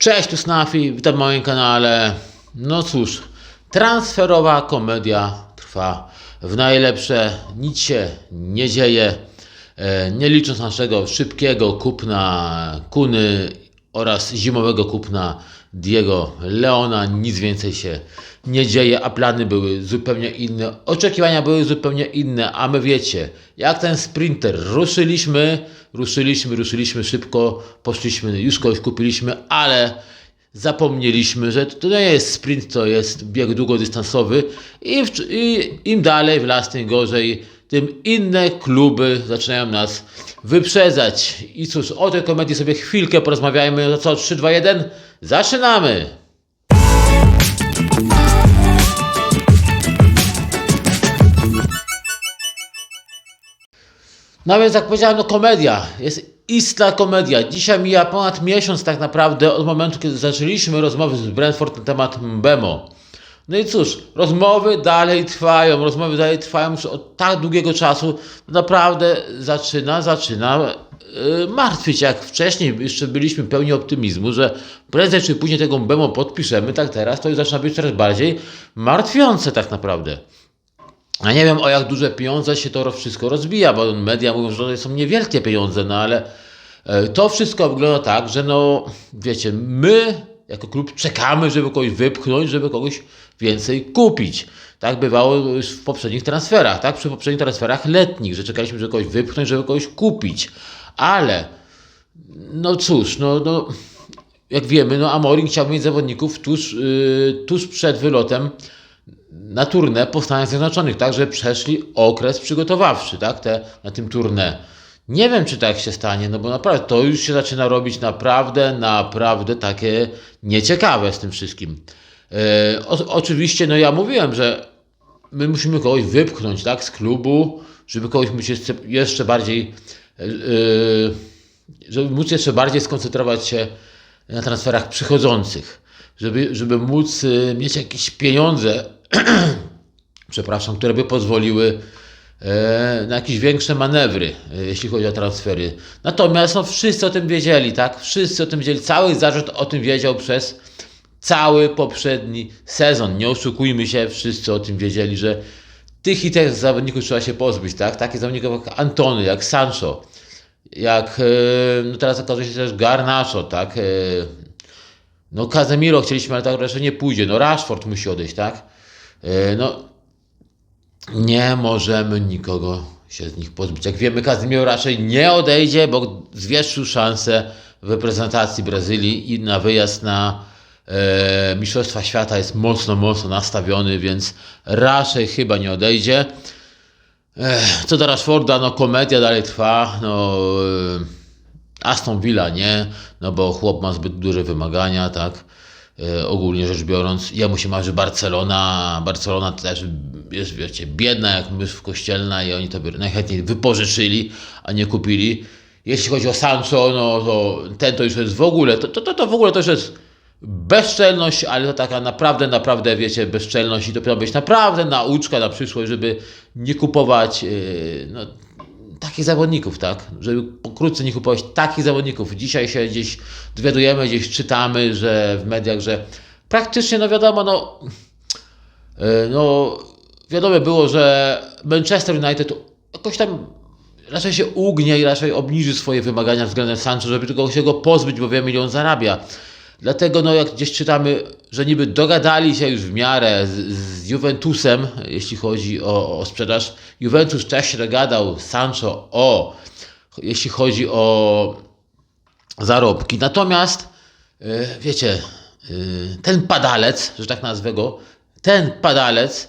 Cześć, tu Snafi, witam w moim kanale. No cóż, transferowa komedia trwa w najlepsze, nic się nie dzieje. E, Nie licząc naszego szybkiego kupna Kuny oraz zimowego kupna Diego Leona, nic więcej się nie dzieje, a plany były zupełnie inne, oczekiwania były zupełnie inne, a my wiecie, jak ten sprinter, ruszyliśmy, ruszyliśmy, ruszyliśmy szybko, poszliśmy, już kogoś kupiliśmy, ale zapomnieliśmy, że to nie jest sprint, to jest bieg długodystansowy i, w, i im dalej w las, tym gorzej, tym inne kluby zaczynają nas wyprzedzać. I cóż, o tej komedii sobie chwilkę porozmawiajmy. To co, 3, 2, 1? Zaczynamy! No więc jak powiedziałem, no komedia, jest istna komedia. Dzisiaj mija ponad miesiąc tak naprawdę od momentu, kiedy zaczęliśmy rozmowy z Brentford na temat Mbemo. No i cóż, rozmowy dalej trwają, rozmowy dalej trwają już od tak długiego czasu. Naprawdę zaczyna, zaczyna yy, martwić. Jak wcześniej jeszcze byliśmy pełni optymizmu, że prędzej czy później tego Mbemo podpiszemy, tak teraz to już zaczyna być coraz bardziej martwiące tak naprawdę. Ja nie wiem o jak duże pieniądze się to wszystko rozbija, bo media mówią, że to są niewielkie pieniądze, no ale e, to wszystko wygląda tak, że no wiecie, my jako klub czekamy, żeby kogoś wypchnąć, żeby kogoś więcej kupić. Tak bywało już w poprzednich transferach, tak? Przy poprzednich transferach letnich, że czekaliśmy, żeby kogoś wypchnąć, żeby kogoś kupić. Ale no cóż, no, no jak wiemy, no Amorim chciał mieć zawodników tuż, yy, tuż przed wylotem na turnę po Stanach Zjednoczonych, tak, że przeszli okres przygotowawczy, tak, te, na tym turnę. Nie wiem, czy tak się stanie, no bo naprawdę to już się zaczyna robić naprawdę, naprawdę takie nieciekawe z tym wszystkim. E, o, oczywiście, no ja mówiłem, że my musimy kogoś wypchnąć, tak, z klubu, żeby kogoś móc jeszcze, jeszcze bardziej, e, żeby móc jeszcze bardziej skoncentrować się na transferach przychodzących, żeby, żeby móc e, mieć jakieś pieniądze, przepraszam, które by pozwoliły e, na jakieś większe manewry, e, jeśli chodzi o transfery. Natomiast no, wszyscy o tym wiedzieli, tak? Wszyscy o tym wiedzieli. Cały zarzut o tym wiedział przez cały poprzedni sezon. Nie oszukujmy się, wszyscy o tym wiedzieli, że tych i tych zawodników trzeba się pozbyć, tak? Takich zawodników jak Antony, jak Sancho, jak e, no teraz okazuje się też Garnacho, tak? E, no Casemiro chcieliśmy, ale tak raczej nie pójdzie. No Rashford musi odejść, tak? E, No nie możemy nikogo się z nich pozbyć. Jak wiemy, Casemiro raczej nie odejdzie, bo zwiększył szansę w reprezentacji Brazylii i na wyjazd na e, Mistrzostwa Świata jest mocno, mocno nastawiony, więc raczej chyba nie odejdzie. Ech, co do Rashforda, no komedia dalej trwa, no e, Aston Villa nie, no bo chłop ma zbyt duże wymagania, tak, e, ogólnie rzecz biorąc. Jemu się marzy Barcelona, Barcelona też jest, wiecie, biedna jak mysz kościelna i oni to by najchętniej wypożyczyli, a nie kupili. Jeśli chodzi o Sancho, no to ten to już jest w ogóle, to, to, to, to w ogóle to już jest bezczelność, ale to taka naprawdę, naprawdę, wiecie, bezczelność i to powinna być naprawdę nauczka na przyszłość, żeby nie kupować yy, no, takich zawodników, tak? Żeby pokrótce nie kupować takich zawodników. Dzisiaj się gdzieś dowiadujemy, gdzieś czytamy, że w mediach, że praktycznie, no wiadomo, no, yy, no wiadomo było, że Manchester United jakoś tam raczej się ugnie i raczej obniży swoje wymagania względem Sancho, żeby tylko się go pozbyć, bo wiemy, ile on zarabia. Dlatego, no, jak gdzieś czytamy, że niby dogadali się już w miarę z, z Juventusem, jeśli chodzi o, o sprzedaż. Juventus też się dogadał Sancho o, jeśli chodzi o zarobki. Natomiast, e, wiecie, e, ten padalec, że tak nazwę go, ten padalec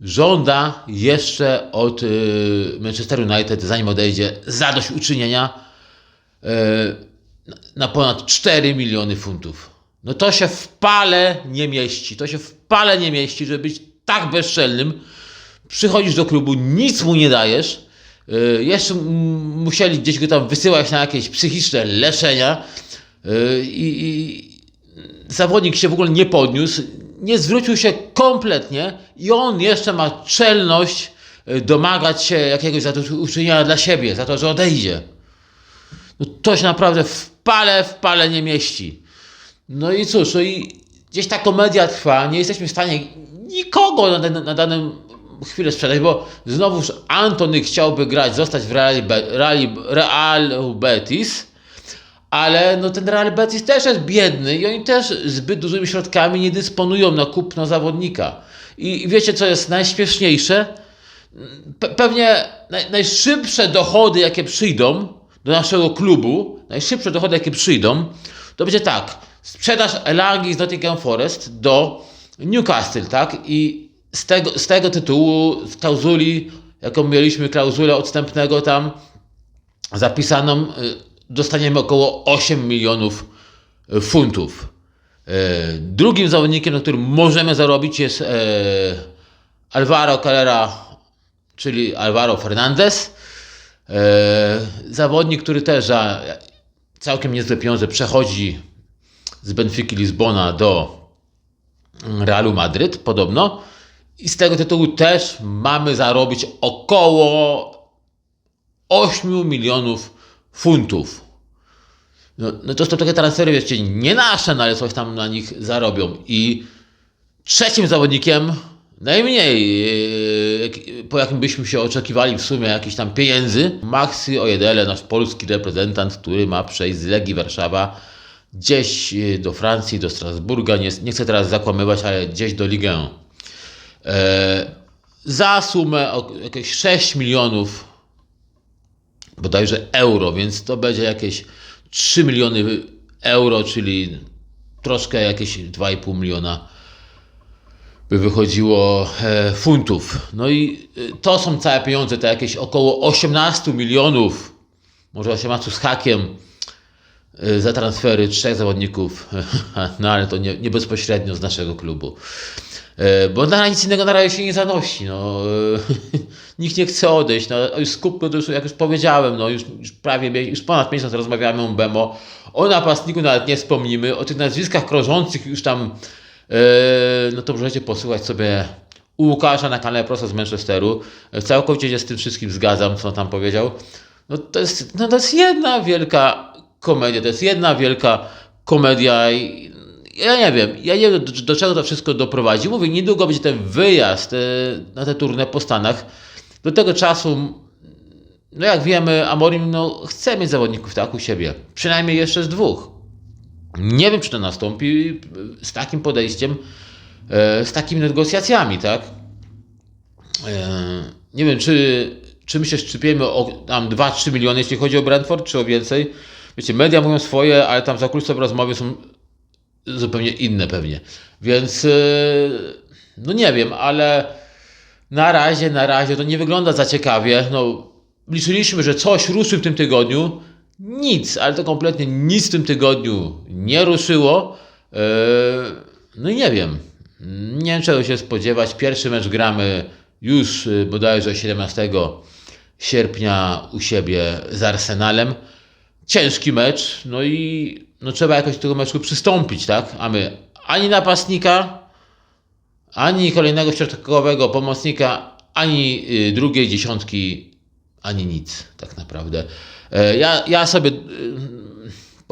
żąda jeszcze od e, Manchester United, zanim odejdzie, zadośćuczynienia e, na ponad 4 miliony funtów. No to się w pale nie mieści. To się w pale nie mieści, żeby być tak bezczelnym. Przychodzisz do klubu, nic mu nie dajesz. Yy, jeszcze musieli gdzieś go tam wysyłać na jakieś psychiczne leczenia. I, i zawodnik się w ogóle nie podniósł, nie zwrócił się kompletnie i on jeszcze ma czelność yy, domagać się jakiegoś zadośćuczynienia dla siebie, za to, że odejdzie. No to się naprawdę w pale, w pale nie mieści. No i cóż, no i gdzieś ta komedia trwa, nie jesteśmy w stanie nikogo na, na daną chwilę sprzedać, bo znowuż Antony chciałby grać, zostać w Real, Real, Real Betis, ale no ten Real Betis też jest biedny i oni też zbyt dużymi środkami nie dysponują na kupno zawodnika. I, wiecie, co jest najśpieszniejsze? Pe- pewnie naj, najszybsze dochody, jakie przyjdą do naszego klubu, najszybsze dochody, jakie przyjdą, to będzie tak, sprzedaż Elangi z Nottingham Forest do Newcastle, tak? I z tego, z tego tytułu, z klauzuli, jaką mieliśmy klauzulę odstępnego tam zapisaną, y, dostaniemy około 8 milionów y, funtów. Y, Drugim zawodnikiem, na którym możemy zarobić jest e, Alvaro Carrera, czyli Alvaro Fernandez. E, Zawodnik, który też za całkiem niezłe pieniądze przechodzi z Benfiki Lizbona do Realu Madryt, podobno. I z tego tytułu też mamy zarobić około 8 milionów funtów. No, no to są takie transfery, wiecie, nie nasze, no ale coś tam na nich zarobią. I trzecim zawodnikiem, najmniej jak- po jakim byśmy się oczekiwali w sumie jakichś tam pieniędzy, Maxi Ojedele, nasz polski reprezentant, który ma przejść z Legii Warszawa gdzieś yy, do Francji, do Strasburga, nie, nie chcę teraz zakłamywać, ale gdzieś do Ligę. E, za sumę jakieś 6 milionów bodajże euro, więc to będzie jakieś 3 miliony euro, czyli troszkę jakieś 2,5 miliona by wychodziło e, funtów. No i e, to są całe pieniądze, to jakieś około 18 milionów, może 18 z hakiem za transfery trzech zawodników, no ale to nie, nie bezpośrednio z naszego klubu. E, Bo na nic innego na razie się nie zanosi. No. e, Nikt nie chce odejść. No, już skupno, to już, jak już powiedziałem, no, już, już prawie już ponad miesiąc rozmawiamy o Bemo. O napastniku nawet nie wspomnimy. O tych nazwiskach krążących już tam, no to możecie posłuchać sobie u Łukasza na kanale Prosto z Manchesteru. Całkowicie się z tym wszystkim zgadzam, co on tam powiedział. No to jest, no, to jest jedna wielka komedia, to jest jedna wielka komedia i ja nie wiem, ja nie wiem do, do czego to wszystko doprowadzi. Mówię, niedługo będzie ten wyjazd e, na tę turnę po Stanach. Do tego czasu, no jak wiemy, Amorim no, chce mieć zawodników tak u siebie. Przynajmniej jeszcze z dwóch. Nie wiem, czy to nastąpi z takim podejściem, e, z takimi negocjacjami, tak? E, Nie wiem, czy, czy my się szczypiemy o tam 2-3 miliony, jeśli chodzi o Brentford, czy o więcej. Wiecie, media mówią swoje, ale tam za kulisem rozmowy są zupełnie inne pewnie. Więc yy, no nie wiem, ale na razie, na razie to nie wygląda za ciekawie. No, liczyliśmy, że coś ruszy w tym tygodniu. Nic, ale to kompletnie nic w tym tygodniu nie ruszyło. Yy, no i nie wiem. Nie wiem czego się spodziewać. Pierwszy mecz gramy już yy, bodajże 17 sierpnia u siebie z Arsenalem ciężki mecz, no i no trzeba jakoś do tego meczu przystąpić, tak? A my ani napastnika, ani kolejnego środkowego pomocnika, ani y, drugiej dziesiątki, ani nic tak naprawdę. E, Ja, ja sobie y,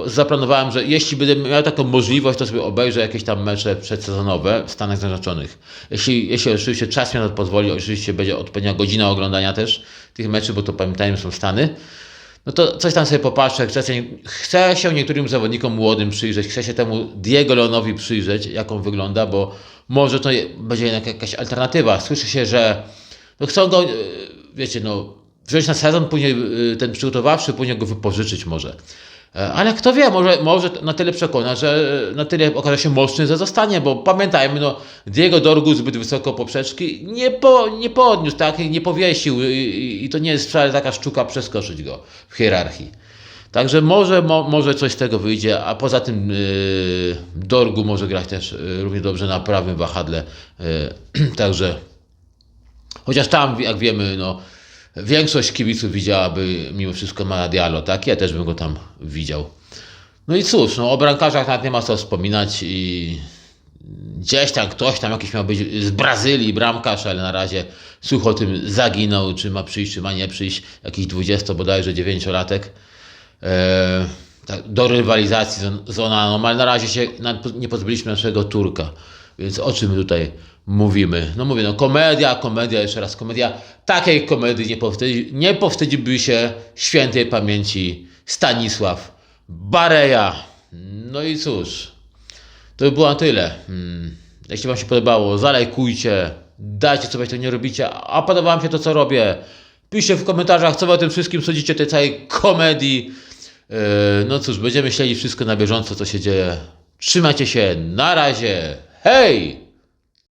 zaplanowałem, że jeśli będę miał taką możliwość, to sobie obejrzę jakieś tam mecze przedsezonowe w Stanach Zjednoczonych. Jeśli, jeśli oczywiście czas mi na to pozwoli, oczywiście będzie odpowiednia godzina oglądania też tych meczy, bo to pamiętajmy są Stany. No to coś tam sobie popatrzę, chcę się, niektórym zawodnikom młodym przyjrzeć, chcę się temu Diego Leonowi przyjrzeć, jak on wygląda, bo może to będzie jednak jakaś alternatywa. Słyszy się, że no chcą go, wiecie, no, wziąć na sezon, później e, ten przygotowawczy, później go wypożyczyć może. E, Ale kto wie, może, może na tyle przekona, że na tyle okaże się mocny, że zostanie, bo pamiętajmy, no, Diego Dorgu zbyt wysoko poprzeczki nie, po, nie podniósł, tak, nie powiesił i, i- i to nie jest wcale taka sztuka przeskoczyć go w hierarchii. Także może, mo, może coś z tego wyjdzie, a poza tym yy, Dorgu może grać też yy, równie dobrze na prawym wahadle. Yy, także Chociaż tam, jak wiemy, no, większość kibiców widziałaby mimo wszystko Mala Diallo, tak? Ja też bym go tam widział. No i cóż, no, o bramkarzach nawet nie ma co wspominać i gdzieś tam ktoś tam jakiś miał być z Brazylii bramkarz, ale na razie sucho o tym zaginął, czy ma przyjść, czy ma nie przyjść, jakiś 20 bodajże 9-latek. Eee, tak, do rywalizacji z, Onaną, ale na razie się nie pozbyliśmy naszego Turka. Więc o czym tutaj mówimy? No mówię, no komedia, komedia, jeszcze raz komedia. Takiej komedii nie, powstydzi, nie powstydziłby się świętej pamięci Stanisław Bareja. No i cóż, to by było na tyle. Hmm. Jeśli Wam się podobało, zalajkujcie, dajcie co to nie robicie, a podoba Wam się to, co robię. Piszcie w komentarzach, co Wy o tym wszystkim sądzicie, tej całej komedii. Yy, No cóż, będziemy śledzić wszystko na bieżąco, co się dzieje. Trzymajcie się, na razie, hej!